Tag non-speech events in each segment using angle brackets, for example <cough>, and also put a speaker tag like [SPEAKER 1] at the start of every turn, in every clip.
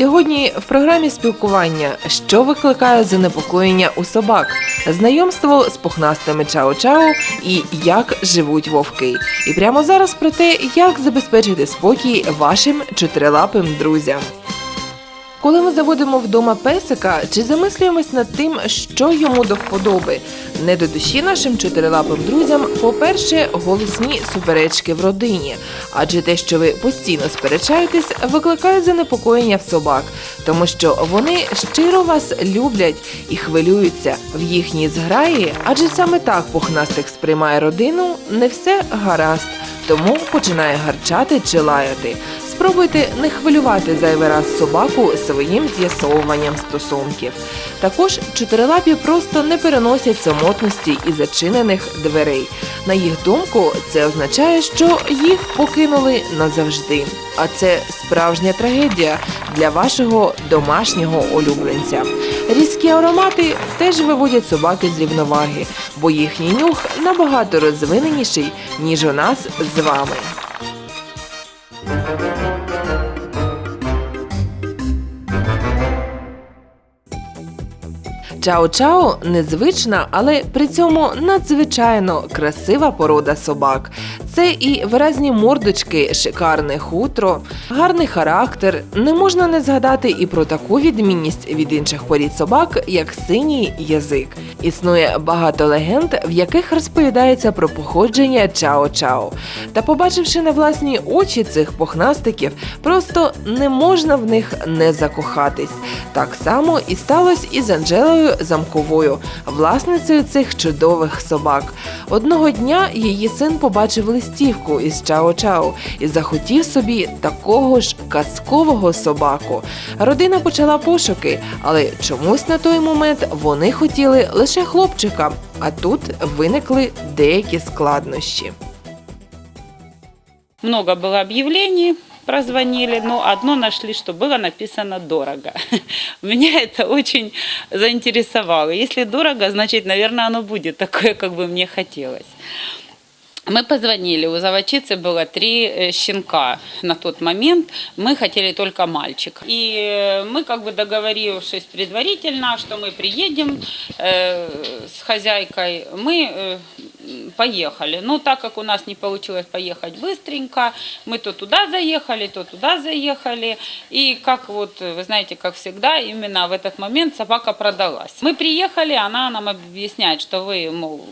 [SPEAKER 1] Сьогодні в програмі спілкування, що викликає занепокоєння у собак, знайомство з пухнастими чао-чао і як живуть вовки. І прямо зараз про те, як забезпечити спокій вашим чотирилапим друзям. Коли ми заводимо вдома песика, чи замислюємось над тим, що йому до вподоби? Не до душі нашим чотирилапим друзям, по-перше, голосні суперечки в родині, адже те, що ви постійно сперечаєтесь, викликає занепокоєння в собак, тому що вони щиро вас люблять і хвилюються в їхній зграї, адже саме так пухнастик сприймає родину, не все гаразд, тому починає гарчати чи лаяти. Спробуйте не хвилювати зайвий раз собаку своїм з'ясовуванням стосунків. Також чотирилапі просто не переносять самотності і зачинених дверей. На їх думку, це означає, що їх покинули назавжди. А це справжня трагедія для вашого домашнього улюбленця. Різкі аромати теж виводять собаки з рівноваги, бо їхній нюх набагато розвиненіший, ніж у нас з вами. Чао-чао незвична, але при цьому надзвичайно красива порода собак. Це і виразні мордочки, шикарне хутро, гарний характер. Не можна не згадати і про таку відмінність від інших порід собак, як синій язик. Існує багато легенд, в яких розповідається про походження чао-чао. Та побачивши на власні очі цих пухнастиків, просто не можна в них не закохатись. Так само і сталося і з Анжелою Замковою, власницею цих чудових собак. Одного дня її син побачив листівку із Чао-Чао і захотів собі такого ж казкового собаку. Родина почала пошуки, але чомусь на той момент вони хотіли лише хлопчика. А тут виникли деякі складнощі.
[SPEAKER 2] Много было объявлений, прозвонили, но одно нашли, что было написано «дорого». <laughs> Меня это очень заинтересовало. Если дорого, значит, наверное, оно будет такое, как бы мне хотелось. Мы позвонили, у заводчицы было три э, щенка на тот момент, мы хотели только мальчик. И э, мы как бы договорившись предварительно, что мы приедем э, с хозяйкой, мы э, поехали. Но так как у нас не получилось поехать быстренько, мы то туда заехали, то туда заехали. И как вот, вы знаете, как всегда, именно в этот момент собака продалась. Мы приехали, она нам объясняет, что вы, мол,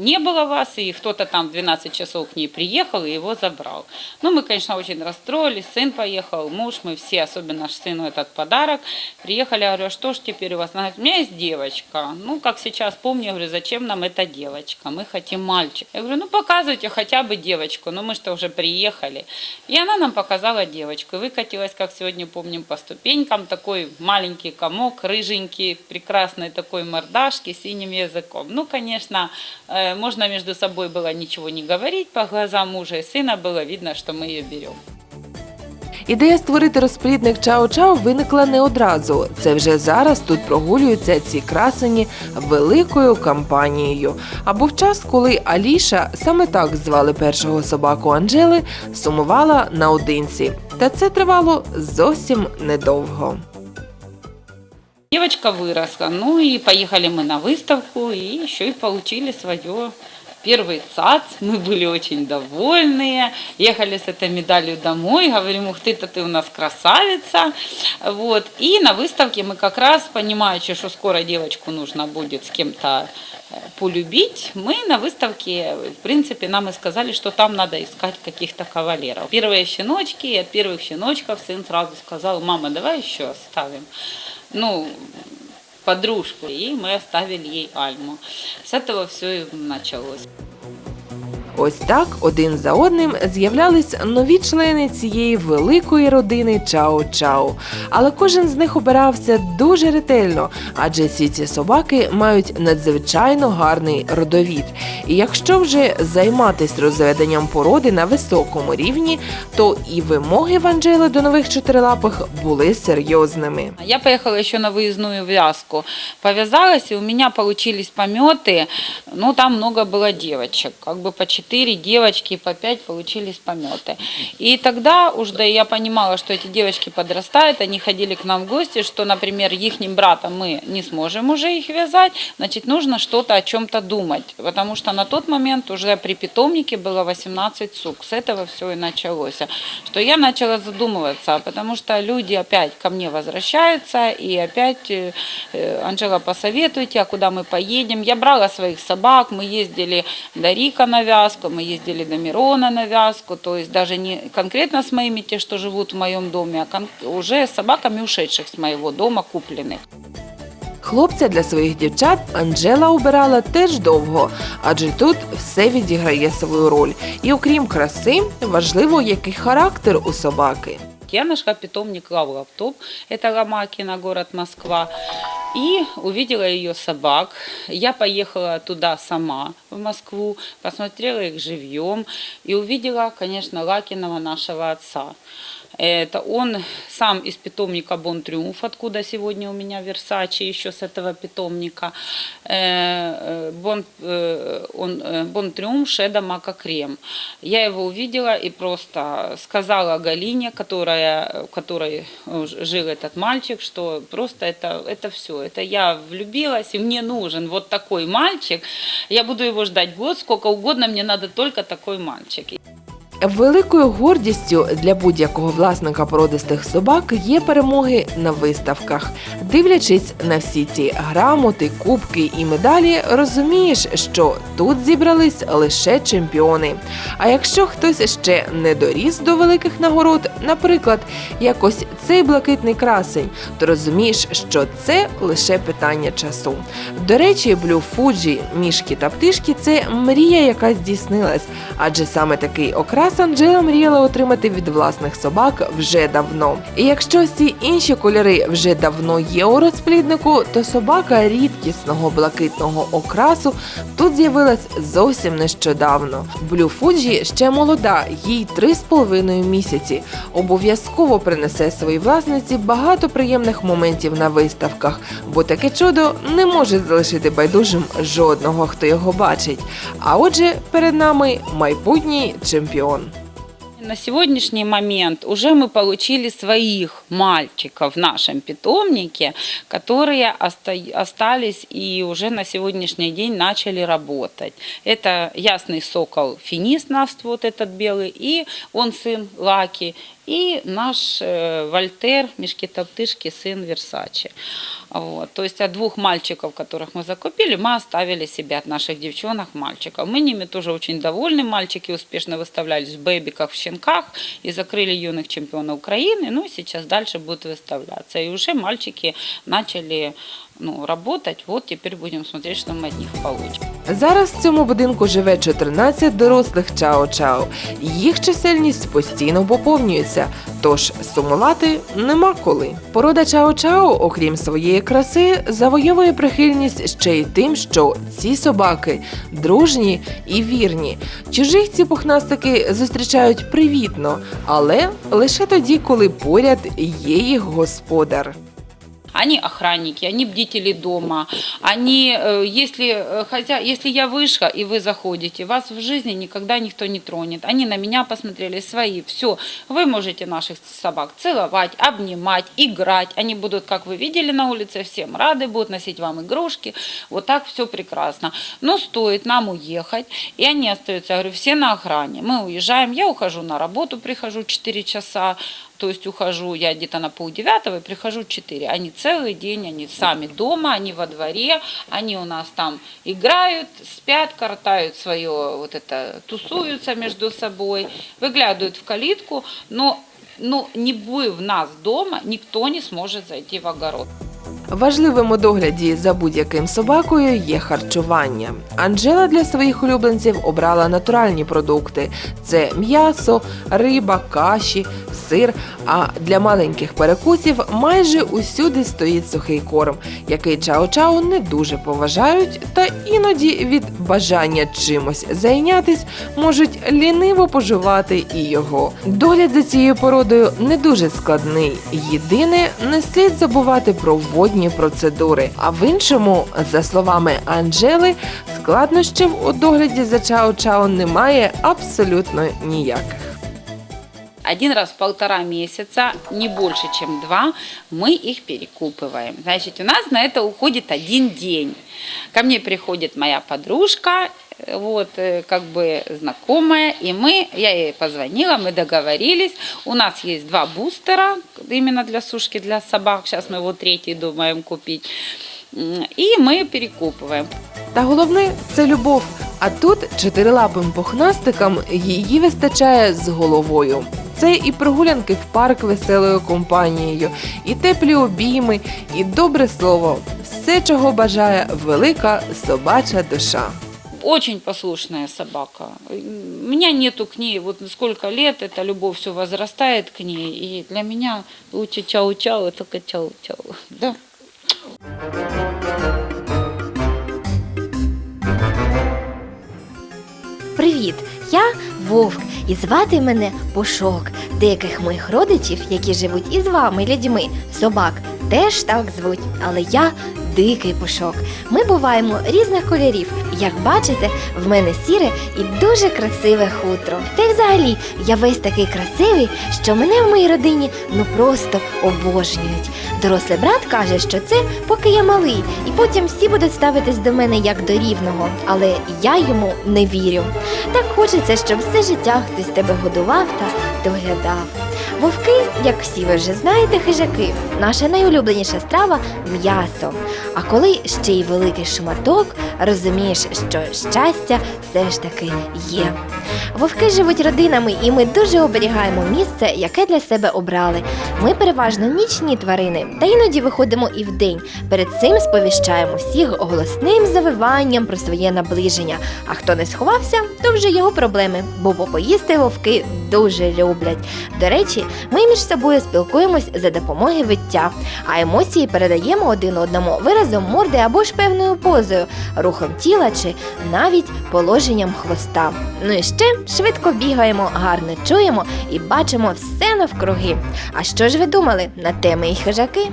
[SPEAKER 2] не было вас, и кто-то там в 12 часов к ней приехал и его забрал. Ну, мы, конечно, очень расстроились, сын поехал, муж, мы все, особенно наш сыну этот подарок. Приехали, я говорю, а что ж теперь у вас? Она говорит, у меня есть девочка. Ну, как сейчас помню, я говорю, зачем нам эта девочка? Мы хотим мальчик. Я говорю, ну, показывайте хотя бы девочку, ну, мы что уже приехали. И она нам показала девочку. Выкатилась, как сегодня помним, по ступенькам, такой маленький комок, рыженький, прекрасной такой мордашки, синим языком. Ну, конечно, э, можно между собой было ничего не говорить, по глазам мужа и сына было видно, что мы ее берем.
[SPEAKER 1] Ідея створити розплідник Чао-Чао виникла не одразу. Це вже зараз тут прогулюються ці красені великою кампанією. А був час, коли Аліша, саме так звали першого собаку Анжели, сумувала наодинці. Та це тривало зовсім недовго.
[SPEAKER 2] Девочка выросла, ну и поехали мы на выставку, и еще и получили свое первый ЦАЦ. Мы были очень довольные, ехали с этой медалью домой, говорим, ух ты, то ты у нас красавица. Вот. И на выставке мы как раз, понимаючи, что скоро девочку нужно будет с кем-то э, полюбить, мы на выставке, в принципе, нам и сказали, что там надо искать каких-то кавалеров. Первые щеночки, и от первых щеночков сын сразу сказал, мама, давай еще оставим. Ну, подружку, и мы оставили ей Альму. С этого все и началось.
[SPEAKER 1] Ось так один за одним з'являлись нові члени цієї великої родини Чао-Чао. Але кожен з них обирався дуже ретельно, адже всі ці собаки мають надзвичайно гарний родовід. І якщо вже займатись розведенням породи на високому рівні, то і вимоги в Анджели до нових чотирилапих були серйозними.
[SPEAKER 2] Я поехала еще на выездную вязку. Повязалась, и у меня получились пометы. Ну, там много было девочек. Как бы почитали Четыре девочки по пять получились пометы. И тогда уже да, я понимала, что эти девочки подрастают, они ходили к нам в гости, что, например, их братом мы не сможем уже их вязать, значит, нужно что-то о чем-то думать, потому что на тот момент уже при питомнике было 18 сук. С этого все и началось. Что я начала задумываться, потому что люди опять ко мне возвращаются, и опять, э, э, Анжела, посоветуйте, а куда мы поедем. Я брала своих собак, мы ездили до Рика на вязку, мы ездили до Мирона на вязку, то есть даже не конкретно с моими, те, что живут в моем доме, а уже с собаками ушедших с моего дома купленных.
[SPEAKER 1] Хлопця для своїх дівчат Анджела обирала теж довго, адже тут все відіграє свою роль. І окрім краси, важливо, який характер у собаки.
[SPEAKER 2] Я нашла питомник Лавлаптоп, это Ломакина, город Москва, и увидела ее собак. Я поехала туда сама, в Москву, посмотрела их живьем и увидела, конечно, Лакиного нашего отца. Это он сам из питомника Бон Триумф, откуда сегодня у меня Версачи, еще с этого питомника. Э, э, Бон, э, он, Бон Триумф Шеда Мака Крем. Я его увидела и просто сказала Галине, которая, в которой жил этот мальчик, что просто это, это все. Это я влюбилась, и мне нужен вот такой мальчик. Я буду его ждать год, сколько угодно, мне надо только такой мальчик.
[SPEAKER 1] Великою гордістю для будь-якого власника породистих собак є перемоги на виставках. Дивлячись на всі ці грамоти, кубки і медалі, розумієш, що тут зібрались лише чемпіони. А якщо хтось ще не доріс до великих нагород, наприклад, якось цей блакитний красень, то розумієш, що це лише питання часу. До речі, Блю Фуджі, мішки та птишки це мрія, яка здійснилась, адже саме такий окрас Анджела мріяла отримати від власних собак вже давно. І якщо всі інші кольори вже давно є у розпліднику, то собака рідкісного блакитного окрасу тут з'явилась зовсім нещодавно. Блю Фуджі ще молода, їй три з половиною місяці. Обов'язково принесе своїй власниці багато приємних моментів на виставках, бо таке чудо не може залишити байдужим жодного, хто його бачить. А отже, перед нами майбутній чемпіон.
[SPEAKER 2] На сегодняшний момент уже мы получили своих мальчиков в нашем питомнике, которые оста- остались и уже на сегодняшний день начали работать. Это ясный сокол финист вот этот белый, и он сын Лаки, и наш э, Вольтер, мешки-топтышки, сын Версачи. Вот. То есть от двух мальчиков, которых мы закупили, мы оставили себе от наших девчонок мальчиков. Мы ними тоже очень довольны. Мальчики успешно выставлялись в бэбиках, в щенках и закрыли юных чемпионов Украины. Ну и сейчас дальше будут выставляться. И уже мальчики начали ну, работать. Вот теперь будем смотреть, что мы от них получим.
[SPEAKER 1] Зараз в цьому будинку живе 14 дорослих чао-чао. Їх чисельність постійно поповнюється, тож сумувати нема коли. Порода чао-чао, окрім своєї краси, завойовує прихильність ще й тим, що ці собаки дружні і вірні. Чужих ці пухнастики зустрічають привітно, але лише тоді, коли поряд є їх господар.
[SPEAKER 2] Они охранники, они бдители дома. Они, э, если, э, хозя... если я вышла и вы заходите, вас в жизни никогда никто не тронет. Они на меня посмотрели, свои, все. Вы можете наших собак целовать, обнимать, играть. Они будут, как вы видели на улице, всем рады, будут носить вам игрушки. Вот так все прекрасно. Но стоит нам уехать, и они остаются, я говорю, все на охране. Мы уезжаем, я ухожу на работу, прихожу 4 часа, то есть ухожу я где-то на полдевятого и прихожу в 4. Они целый день, они сами дома, они во дворе, они у нас там играют, спят, картают свое, вот это, тусуются между собой, выглядывают в калитку, но ну, не в нас дома, никто не сможет зайти в огород.
[SPEAKER 1] Важливим у догляді за будь-яким собакою є харчування. Анджела для своїх улюбленців обрала натуральні продукти: це м'ясо, риба, каші, сир, а для маленьких перекусів майже усюди стоїть сухий корм, який чао-чао не дуже поважають, та іноді від бажання чимось зайнятись можуть ліниво поживати і його. Догляд за цією породою не дуже складний. Єдине, не слід забувати про водні процедури. А в іншому, за словами Анжели, складнощів у догляді за чао-чао немає абсолютно ніяких.
[SPEAKER 2] Один раз в полтора месяца, не больше, чем два, мы их перекупываем. Значит, у нас на это уходит один день. Ко мне приходит моя подружка, э, вот, э, как бы знакомая, и мы, я ей позвонила, мы договорились. У нас есть два бустера, именно для сушки для собак. Сейчас мы его третий думаем купить. М, И мы перекупываем.
[SPEAKER 1] Та головне це любов. А тут чотирилапим пухнастикам її вистачає з головою. Це і прогулянки в парк веселою компанією, і теплі обійми, і добре слово. Все, чого бажає велика собача душа.
[SPEAKER 2] Очень послушная собака. У меня нету к ней, вот сколько лет, эта любовь все возрастает к ней. И для меня лучше чау-чау, только чау-чау. Да.
[SPEAKER 3] Привіт! Я Вовк, і звати мене Пушок. Деяких моїх родичів, які живуть із вами, людьми, собак, теж так звуть, але я дикий пушок. Ми буваємо різних кольорів. Як бачите, в мене сіре і дуже красиве хутро. Та й взагалі я весь такий красивий, що мене в моїй родині ну просто обожнюють. Дорослий брат каже, що це поки я малий, і потім всі будуть ставитись до мене як до рівного, але я йому не вірю. Так хочеться, щоб все життя хтось тебе годував та доглядав. Вовки, як всі ви вже знаєте, хижаки, наша найулюбленіша страва м'ясо. А коли ще й великий шматок, розумієш, що щастя все ж таки є. Вовки живуть родинами, і ми дуже оберігаємо місце, яке для себе обрали. Ми переважно нічні тварини, та іноді виходимо і вдень. Перед цим сповіщаємо всіх голосним завиванням про своє наближення. А хто не сховався, то вже його проблеми, бо попоїсти вовки дуже люблять. До речі, ми між собою спілкуємось за допомогою виття, а емоції передаємо один одному виразом морди або ж певною позою, рухом тіла чи навіть положенням хвоста. Ну і ще швидко бігаємо, гарно чуємо і бачимо все навкруги. А що ж ви думали на теми і хижаки?